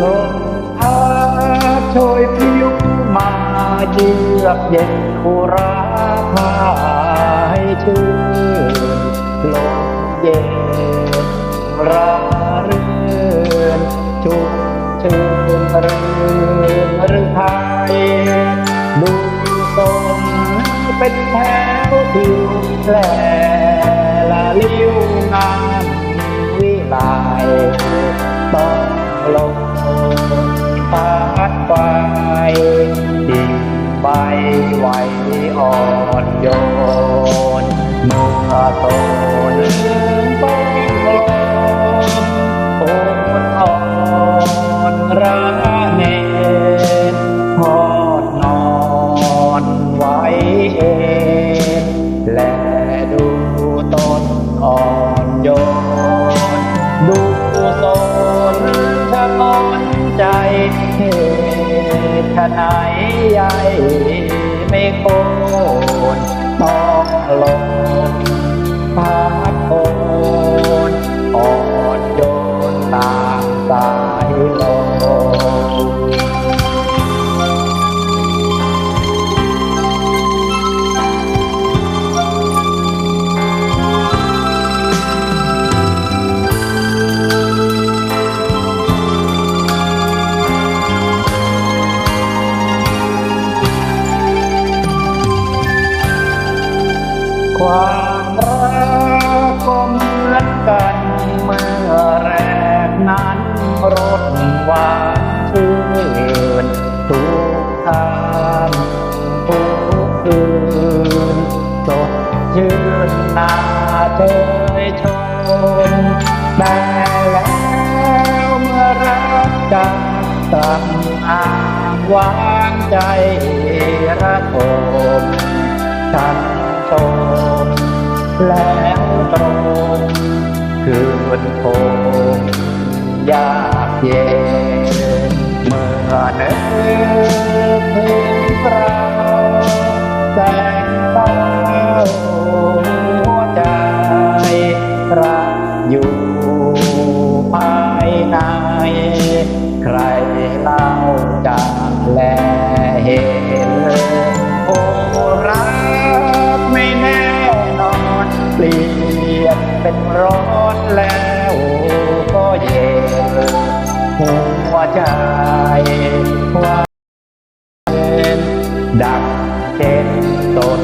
ลมพัดโชยพลิ้วมาเยือกเย็นอุราพายชื่นลมเย็นราเรื่นชุ่มชื่นรื่นหรือไทยดูตนเป็นแถวทิวแหลละลิ้วงามวิไลต้อ ใบไหวอ่อนโยนเมื่อตนต้องลงโอนอ่อนระเนตทอดนอนไว้เองและดูต้นอ่อนโยนดูสนชะงอนใจเหตุ ขนาดใหญ่ไม่โคนต้องลงพัดโอนอ่อนโยนตามสาย ความรักก็เหมือนกันเมื่อแรกนั้นรสหวานชื่นทุกทางทุกคืนสดชื่นนาเชยชมแต่แล้วเมื่อรักกันตังอางวางใจระทมฉัน ตแล้วตรงคืนคงยากเย็นเมื่อนึกถึงเราแส เป็นร้อนแล้วก็เย็นหัวใจว่าเป็นดักเจ็นต้น